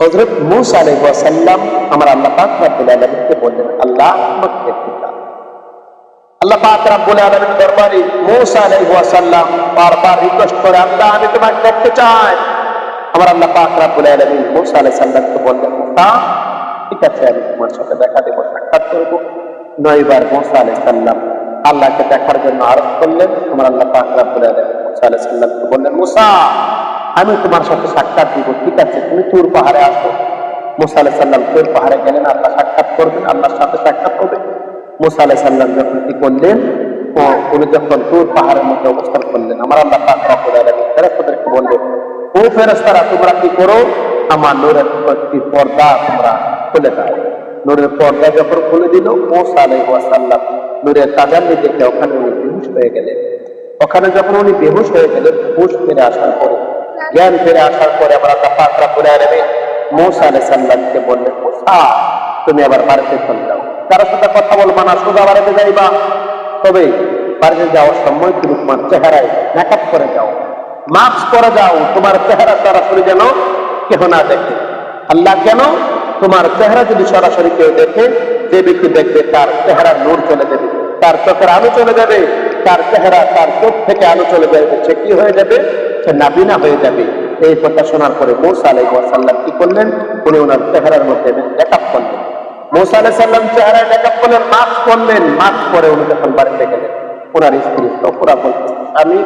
হজরত মুসা আলাইসাল্লাম আমার আল্লাহ পাক রাব্বুল আলামিনকে বললেন, আল্লাহ আমাকে আল্লাহ পাক রাব্বুল দরবারে মুসা আলাইসাল্লাম বারবার রিকোয়েস্ট করে, আল্লাহ, আমি তোমাকে দেখতে চাই। আমার আল্লাহ পাক রাব্বুল মুসা বললেন মুসা ঠিক আছে, আমি তোমার সাথে দেখা দেবো, সাক্ষাৎ করব। নয়বার মুসা আলাইসাল্লাম আল্লাহকে দেখার জন্য আরোপ করলেন। আমার আল্লাহ পাক রাব্বুল আলামিন মুসা বললেন, মুসা আমি তোমার সাথে সাক্ষাৎ দিব, ঠিক আছে? তুমি তুর পাহাড়ে আসো। মুসা আলাহ সাল্লাম তুর পাহাড়ে গেলেন, আল্লাহ সাক্ষাৎ করবেন, আল্লাহর সাথে সাক্ষাৎ হবে। মুসা আলাহ সাল্লাম যখন কি করলেন উনি যখন তুর পাহাড়ের মধ্যে অবস্থান করলেন, আমার আল্লাহ ফেরেশতাদেরকে বললেন, ও ফেরেশতারা, তোমরা কি করো? আমার নূরের একটি পর্দা তোমরা খুলে দাও। নূরের পর্দা যখন খুলে দিল, মুসা আলাইহিস সাল্লাম নূরের তাজাল্লি দেখে ওখানে উনি বেহুশ হয়ে গেলেন। ওখানে যখন উনি বেহুশ হয়ে গেলেন, হুশ ফিরে আসার পরে জ্ঞান ফিরে আসার পরে আমরা তাফাকরা করে আনবে মৌসা আলাইহিস বললেন তুমি আবার বাড়িতে চলে যাও। কারোর সাথে কথা বলবা না, সোজা বাড়িতে যাইবা। তবে বাড়িতে যাওয়ার সময় তুমি তোমার চেহারায় মেকআপ করে যাও। মাস্ক করে যাও, তোমার চেহারা সরাসরি যেন কেহ না দেখে। আল্লাহ কেন তোমার চেহারা যদি সরাসরি কেউ দেখে, যে ব্যক্তি দেখবে তার চেহারা নূর চলে যাবে, তার চোখের আলো চলে যাবে, তার চেহারা তার চোখ থেকে আলো চলে যাবে, সে কি হয়ে যাবে? নাবিনা হয়ে যাবে। এই কথা শোনার পরে মৌসা আলাই সাল্লাম কি করলেন? উনি ওনার চেহারার মধ্যে মেকআপ করলেন। মৌসা আলাই সাল্লাম চেহারায় মেকআপ করলেন মাস্ক করলেন মাস্ক পরে উনি যখন বাড়িতে গেলেন, ওনার স্ত্রী তপরা বলতেছে আমি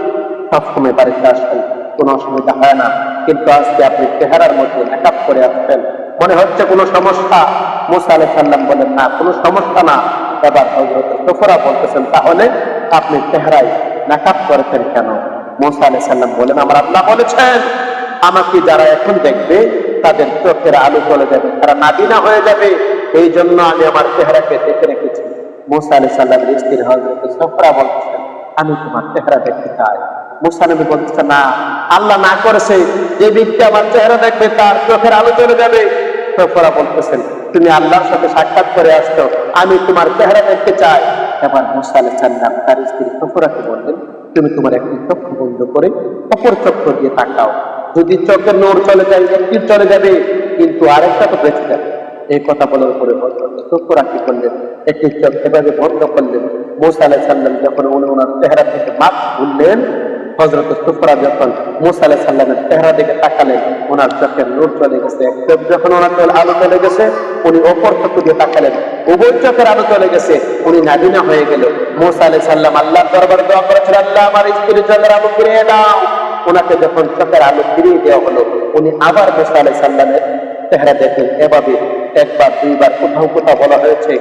সবসময় বাড়িতে আসেন কোনো অসুবিধা হয় না। কিন্তু আজকে আপনি চেহারার মধ্যে মেকআপ করে আসছেন। মনে হচ্ছে কোনো সমস্যা? মুসা আলাই সাল্লাম বলেন না, কোনো সমস্যা না। এবার হজরত সফরা বলতেছেন, তাহলে আপনি চেহারায় মেকআপ করেছেন কেন? মুসা সাল্লাম বলেন, আমার আল্লাহ বলেছেন, আমাকে যারা এখন দেখবে, তাদের চোখের আলো চলে যাবে, তারা নাবিনা হয়ে যাবে। এই জন্য আমি আমার চেহারাকে দেখে রেখেছি। মুসা আলাই সাল্লামের স্ত্রী হজরত সফরা বলতেছেন, আমি তোমার চেহারা দেখতে চাই। বলতেছে না, আল্লাহ না করেছে, যে ব্যক্তি আমার চেহারা দেখবে, তার চোখের আলো চলে যাবে। সফরা বলতেছেন, তুমি আল্লাহর সাথে সাক্ষাৎ করে আসছো, আমি তোমার চেহারা দেখতে চাই। এবার মুসা আলাই সাল্লাম তার স্ত্রী সফরাকে বললেন তুমি তোমার একটি চক্ষু বন্ধ করে অপর চক্ষু দিয়ে তাকাও। যদি চোখের নোর চলে যায় একটির চলে যাবে, কিন্তু আরেকটা তো বেঁচে যাবে। এই কথা বলার উপরে চক্ষু রাখি করলেন, একটি চোখ এভাবে বন্ধ করলেন। মোসা আলাই সাল্লাম যখন উনি ওনার চেহারা থেকে মাছ খুললেন হজরত সুফরা যখন মুসা আলাই সাল্লামের চেহারা দিকে তাকালেন ওনার চোখের নূর চলে গেছে। এক চোখ যখন ওনার চোখ আলো চলে গেছে, উনি অপর চক্ষু দিয়ে তাকালেন। উভয় চোখের আলো চলে গেছে, উনি নাদিনা হয়ে গেল। মুসা আলাই সাল্লাম আল্লাহ দরবারে দোয়া করেছেন, আল্লাহ আমার স্ত্রী চোখের আলো ফিরিয়ে দাও। ওনাকে যখন চোখের আলো ফিরিয়ে দেওয়া হলো, উনি আবার মুসা আলাই সাল্লামের চেহারা দেখেন এভাবে একবার, দুইবার, কোথাও কোথাও বলা হয়েছে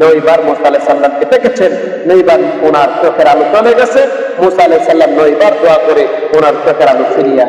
নইবার মুসা আলাহ সাল্লামকে দেখেছেন নইবার ওনার চোখের আলো চলে গেছে, মুসা আলাহ সাল্লাম নয়বার দোয়া করে ওনার চোখের আলো ফিরিয়া